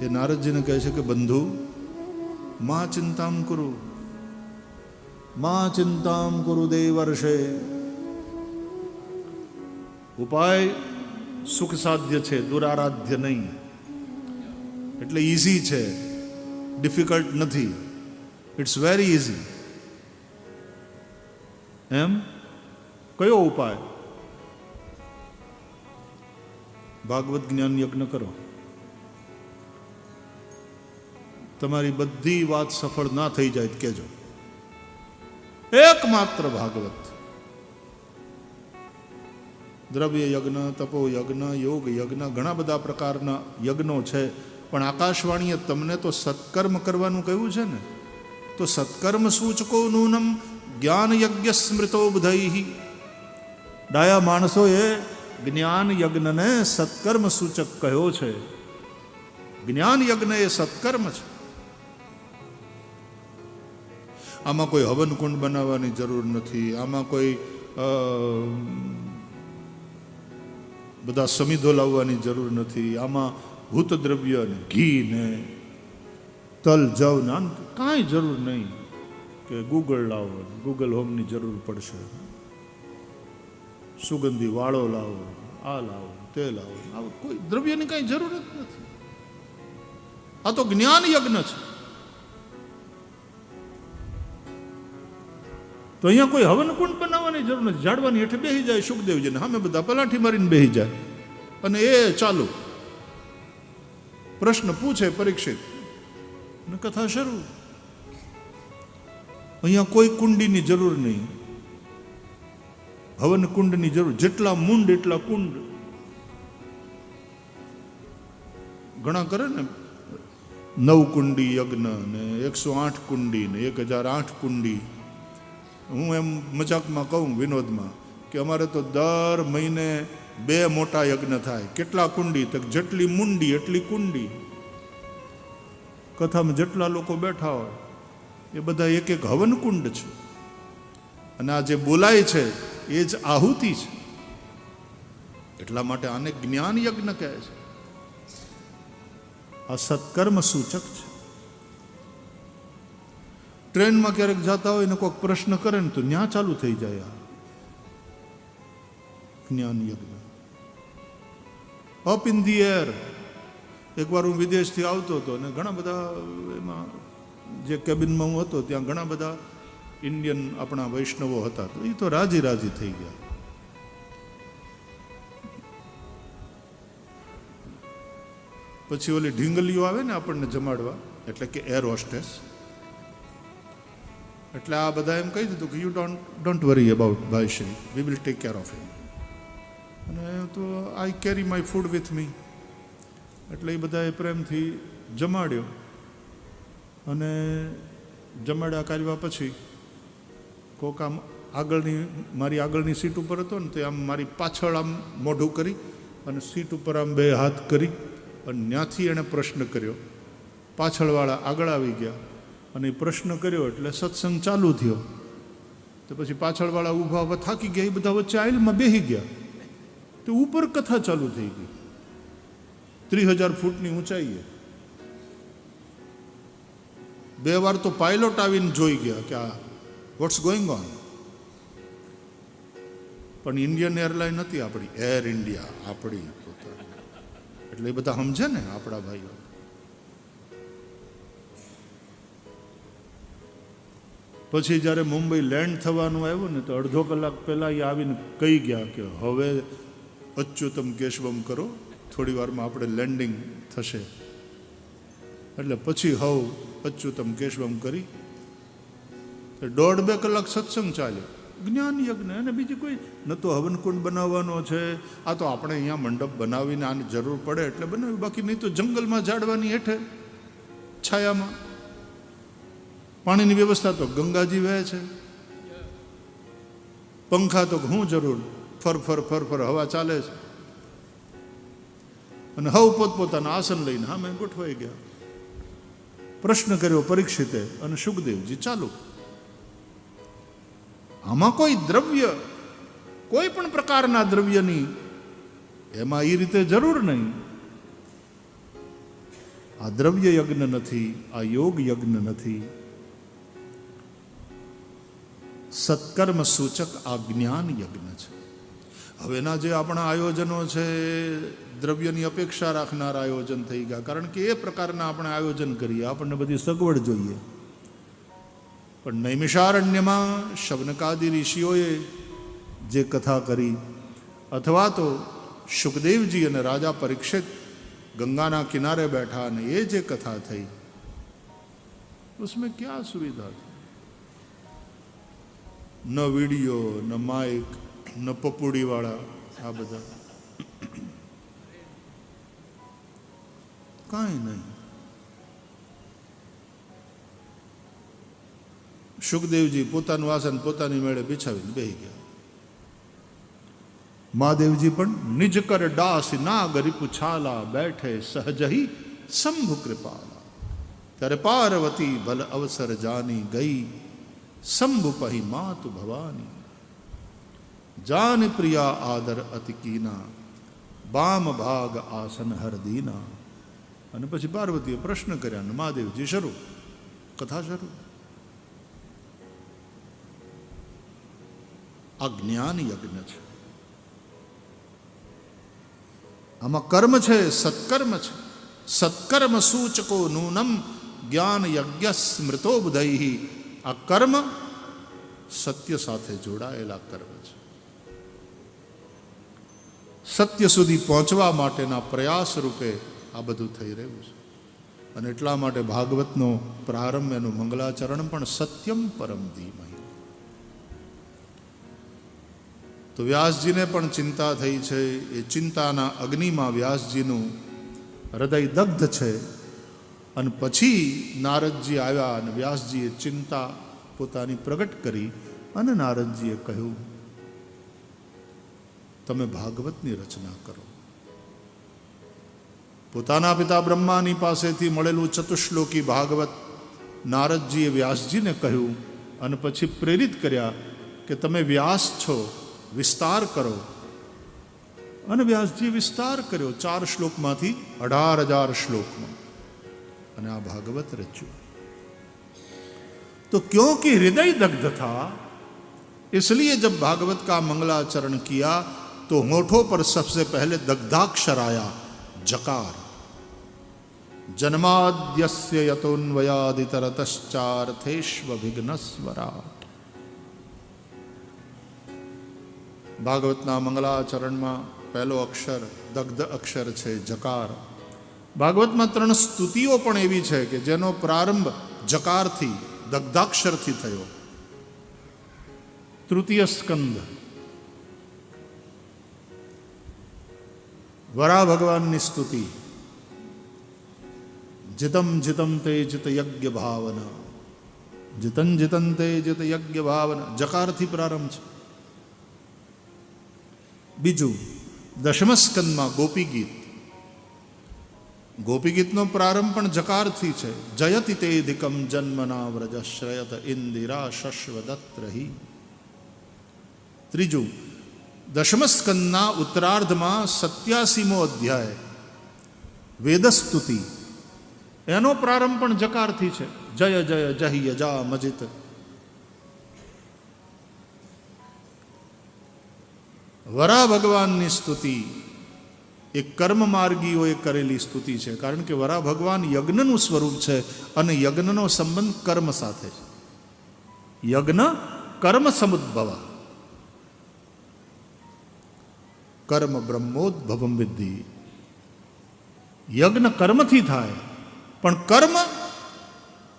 એ નારદજીને કહે છે કે બંધુ મા ચિંતામ કુરુ મા ચિંતામ કુરુ દેવર્ષે ઉપાય સુખ સાધ્ય છે દુરારાધ્ય નહીં એટલે ઇઝી છે ડિફિકલ્ટ નથી ઇટ્સ વેરી ઇઝી એમ કયો ઉપાય ભાગવત જ્ઞાન યજ્ઞ કરો તમારી બધી વાત સફળ ના થઈ જાય કહેજો. એકમાત્ર ભાગવત. દ્રવ્ય યજ્ઞ, તપો યજ્ઞ, યોગ યજ્ઞ, ઘણા બધા પ્રકારના યજ્ઞો છે. પણ આકાશવાણીએ તમને તો સત્કર્મ કરવાનું કહ્યું છે ને? તો સત્કર્મ સૂચકો નૂનમ જ્ઞાન યજ્ઞ સ્મૃતો બુધૈ ડાયા માણસોએ જ્ઞાન યજ્ઞને સત્કર્મ સૂચક કહ્યો છે. જ્ઞાન યજ્ઞ એ સત્કર્મ છે. આમાં કોઈ હવન કુંડ બનાવવાની જરૂર નથી, આમાં કોઈ બધા સમિધો લાવવાની જરૂર નથી, આમાં ભૂત દ્રવ્ય ને ઘી ને તલ, જવ ને આમ કાંઈ જરૂર નહીં કે ગૂગળ લાવો, ગૂગલ હોમની જરૂર પડશે. સુગંધી વાળો લાવો, આ લાવો, તે લાવો, આવું કોઈ દ્રવ્યની કાંઈ જરૂર જ નથી. આ તો જ્ઞાન યજ્ઞ છે. તો અહીંયા કોઈ હવન કુંડ બનાવવાની જરૂર નથી. ઝાડવાની હેઠે બેસી જાય સુખદેવજીને. હામે બધા પલાઠી મારીને બેસી જાય. અને એ ચાલુ. પ્રશ્ન પૂછે પરીક્ષિત. અને કથા શરૂ. અહીંયા કોઈ કુંડીની જરૂર નહીં. હવન કુંડની જરૂર. જેટલા મુંડ, એટલા કુંડ. ઘણા કરે ને? નવ કુંડી યજ્ઞ ને, એકસો આઠ કુંડી ને, એક હજાર આઠ કુંડી. હું એમ મજાકમાં કહું વિનોદમાં કે અમારે તો દર મહિને બે મોટા યજ્ઞ થાય. કેટલા કુંડી તો જેટલી મુંડી, એટલી કુંડી. કથામાં જેટલા લોકો બેઠા હોય, એ બધા એક એક હવન કુંડ છે. અને આ જે બોલાય છે, એ જ આહુતિ છે. એટલા માટે આને જ્ઞાન યજ્ઞ કહે છે. આ સત્કર્મ સૂચક છે. ટ્રેનમાં ક્યારેક જતા હોય ને કોઈક પ્રશ્ન કરે ને તો ન્યા ચાલુ થઈ જાય આ. જ્ઞાન યજ્ઞ અપ ઇન ધી એર એકવાર હું વિદેશથી આવતો હતો અને ઘણા બધા એમાં જે કેબિનમાં હું હતો ત્યાં ઘણા બધા ઇન્ડિયન આપણા વૈષ્ણવો હતા તો એ તો રાજી રાજી થઈ ગયા. પછી ઓલી ઢીંગલીઓ આવે ને આપણને જમાડવા, એટલે કે એર હોસ્ટેસ એટલે આ બધા એમ કહી દીધું કે you don't don't worry about ભાઈ Shri we will take care of him અને તો I carry my food with me એટલે એ બધાએ પ્રેમથી જમાડ્યો. અને જમાડ્યા કાઢવા પછી કોક આમ આગળની, મારી આગળની સીટ ઉપર હતો ને તે આમ મારી પાછળ આમ મોઢું કરી અને સીટ ઉપર આમ બે હાથ કરી અને ત્યાંથી એણે પ્રશ્ન કર્યો. પાછળવાળા આગળ આવી ગયા. અને પ્રશ્ન કર્યો એટલે સત્સંગ ચાલુ થયો. તો પછી પાછળવાળા ઊભા ઊભા થાકી ગયા, એ બધા વચ્ચે આઈલમાં બેસી ગયા. તો ઉપર કથા ચાલુ થઈ ગઈ. ત્રીસ હજાર ફૂટની ઊંચાઈએ. બે વાર તો પાયલોટ આવીને જોઈ ગયા કે આ વોટ્સ ગોઈંગ ઓન પણ ઇન્ડિયન એરલાઇન હતી આપણી, એર ઇન્ડિયા, આપણી. એટલે એ બધા સમજે ને આપણા ભાઈઓ. પછી જ્યારે મુંબઈ લેન્ડ થવાનું આવ્યું ને તો અડધો કલાક પહેલાં એ આવીને કહી ગયા કે હવે અચ્યુતમ કેશવમ કરો, થોડી વારમાં આપણે લેન્ડિંગ થશે. એટલે પછી હવ અચ્યુતમ કેશવમ કરી. દોઢ બે કલાક સત્સંગ ચાલ્યો. જ્ઞાન યજ્ઞ, અને બીજી કોઈ ન તો હવનકુંડ બનાવવાનો છે, આ તો આપણે અહીંયા મંડપ બનાવીને આની જરૂર પડે એટલે બનાવ્યું. બાકી નહીં તો જંગલમાં ઝાડવાની હેઠે, છાયામાં. પાણીની વ્યવસ્થા તો ગંગાજી વહે છે. પંખા તો હું જરૂર ફર ફર ફર ફર હવા ચાલે છે. અને હવ પોતપોતાના આસન લઈને હા મેં ગોઠવાઈ ગયા. પ્રશ્ન કર્યો પરીક્ષિતે અને સુખદેવજી, ચાલુ, આમાં કોઈ દ્રવ્ય, કોઈ પણ પ્રકારના દ્રવ્યની, એમાં એ રીતે જરૂર નહીં. આ દ્રવ્ય યજ્ઞ નથી, આ યોગ યજ્ઞ નથી સત્કર્મ સૂચક આ જ્ઞાન યજ્ઞ છે હવેના જે આપણા આયોજનો છે દ્રવ્યની અપેક્ષા રાખનાર આયોજન થઈ ગયા કારણ કે એ પ્રકારના આપણે આયોજન કરીએ આપણને બધી સગવડ જોઈએ પણ નૈમિષારણ્યમાં શબનકાદી ઋષિઓએ જે કથા કરી અથવા તો સુખદેવજી અને રાજા પરીક્ષિત ગંગાના કિનારે બેઠા અને એ જે કથા થઈ उसमें क्या सुविधा थी ન વીડિયો, ન માઇક, ન પપુડીવાળા, આ બધા. કાંઈ નહીં. સુખદેવજી પોતાનું આસન પોતાની મેળે બિછાવીને બેહી ગયા. મહાદેવજી પણ નિજ કર ડાસ ના ગરી પૂછાલા બેઠે સહજહી શંભુ કૃપાલા. ત્યારે પાર્વતી ભલ અવસર જાની ગઈ. શંભુ પહી માતુ ભવાની. જાન પ્રિયા આદર અતિ કીના, બામ ભાગ આસન હરદીના. અને પછી પાર્વતીએ પ્રશ્ન કર્યા, અને મહાદેવજી, શરૂ. કથા શરૂ. આ જ્ઞાન યજ્ઞ છે. આમાં કર્મ છે, સત્કર્મ છે. સત્કર્મ સૂચકો નૂનમ જ્ઞાન યજ્ઞ આ કર્મ સત્ય સાથે જોડાયેલા કર્મ છે. સત્ય સુધી પહોંચવા માટેના પ્રયાસ રૂપે આ બધું થઈ રહ્યું છે. અને એટલા માટે ભાગવતનો પ્રારંભ, એનું મંગલાચરણ પણ સત્યમ પરમ ધીમહી. તો વ્યાસજીને પણ ચિંતા થઈ છે. એ ચિંતાના અગ્નિમાં વ્યાસજીનું હૃદય દગ્ધ છે. અને પછી નારદજી આવ્યા અને વ્યાસજીએ ચિંતા પોતાની પ્રગટ કરી અને નારદજીએ કહ્યું, તમે ભાગવતની રચના કરો. પોતાના પિતા બ્રહ્માની પાસેથી મળેલું ચતુશ્લોકી ભાગવત નારદજીએ વ્યાસજીને કહ્યું અને પછી પ્રેરિત કર્યા કે તમે વ્યાસ છો, વિસ્તાર કરો. અને વ્યાસજીએ વિસ્તાર કર્યો ચાર શ્લોકમાંથી અઢાર હજાર શ્લોકમાં. અને આ ભાગવત રચ્યું तो क्योंकि हृदय दग्ध था इसलिए जब भागवत का मंगलाचरण किया तो होठों पर सबसे पहले दग्धाक्षर आया जकार जन्माद्यस्य यतोन्वयादितरतश्चार्थेष्व विघ्नस्वरा ભાગવતના મંગલાચરણમાં પહેલો અક્ષર દગ્ધ અક્ષર છે જકાર ભાગવતમાં ત્રણ સ્તુતિઓ પણ એવી છે કે જેનો પ્રારંભ જકારથી, દગ્ધાક્ષરથી થયો. તૃતીય સ્કંદ. વરા ભગવાનની સ્તુતિ. જીતમ જીતમ તે જીત યજ્ઞ ભાવના. જીતન જીતન તે જીત યજ્ઞ ભાવના. જકારથી પ્રારંભ છે. બીજું, દશમ સ્કંદમાં ગોપી ગીત. ગોપી ગીતનો પ્રારંભ પણ જકારથી છે. જયતિ તેધિકમ જન્મના વ્રજ શ્રયત ઇન્દિરા શશ્વદત્ત રહી ત્રીજું, દશમસ્કંદના ઉત્તરાર્ધમાં સત્યાસીમો અધ્યાય, વેદસ્તુતિ. એનો પ્રારંભ પણ જકારથી છે. જય જય જય યજા મજિત વરા ભગવાનની સ્તુતિ. એ કર્મ માર્ગીઓએ કરેલી સ્તુતિ છે. કારણ કે વરા ભગવાન યજ્ઞનું સ્વરૂપ છે અને યજ્ઞનો સંબંધ કર્મ સાથે છે. યજ્ઞ કર્મ સમુદ્ભવ. કર્મ બ્રહ્મોદ્ભવમ વિદ્ધિ. યજ્ઞ કર્મથી થાય, પણ કર્મ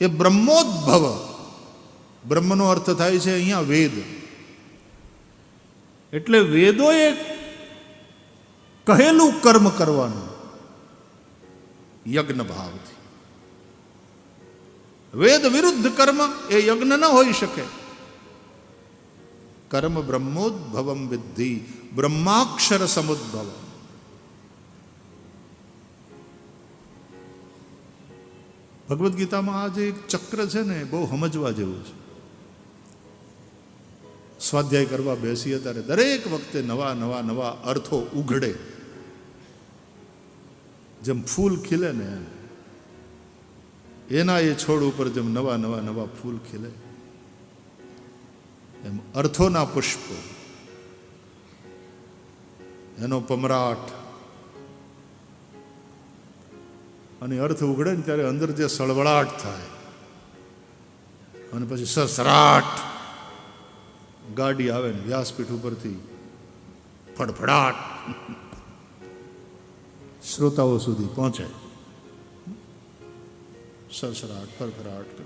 એ બ્રહ્મોદ્ભવ. બ્રહ્મનો અર્થ થાય છે અહીંયા વેદ. એટલે વેદોએ કહેલું કર્મ કરવાનું. યજ્ઞ ભાવથી. વેદ વિરુદ્ધ કર્મ એ યજ્ઞ ન હોઈ શકે. કર્મ બ્રહ્મોદ્ભવમ વિદ્ધિ, બ્રહ્માક્ષર સમુદ્ભવ ભગવદ્ ગીતામાં આ જે એક ચક્ર છે ને બહુ સમજવા જેવું છે. સ્વાધ્યાય કરવા બેસીએ ત્યારે દરેક વખતે નવા નવા નવા અર્થો ઉઘડે. જેમ ફૂલ ખીલે ને એમ. એના એ છોડ ઉપર જેમ નવા નવા નવા ફૂલ ખીલે. એમ અર્થોના પુષ્પો. એનો પમરાટ. અને અર્થ ઉઘડે ને ત્યારે અંદર જે સળવળાટ થાય. અને પછી સસરાટ. ગાડી આવે ને વ્યાસપીઠ ઉપરથી ફડફડાટ. શ્રોતાઓ સુધી પહોંચે સરસરાટ ફરફરાટ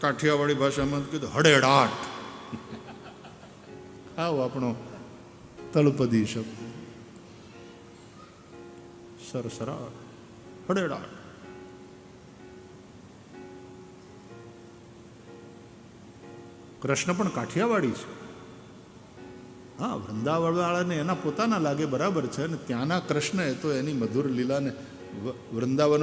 કાઠિયાવાડી ભાષામાં કીધું, હડેડાટ. આવો આપણો તળપદી શબ્દ. સરસરાટ, હડેડાટ. કૃષ્ણ પણ કાઠિયાવાડી છે. હા, વૃંદાવનવાળાને એના પોતાના લાગે બરાબર છે અને ત્યાંના કૃષ્ણ એ તો એની મધુર લીલાને વૃંદાવન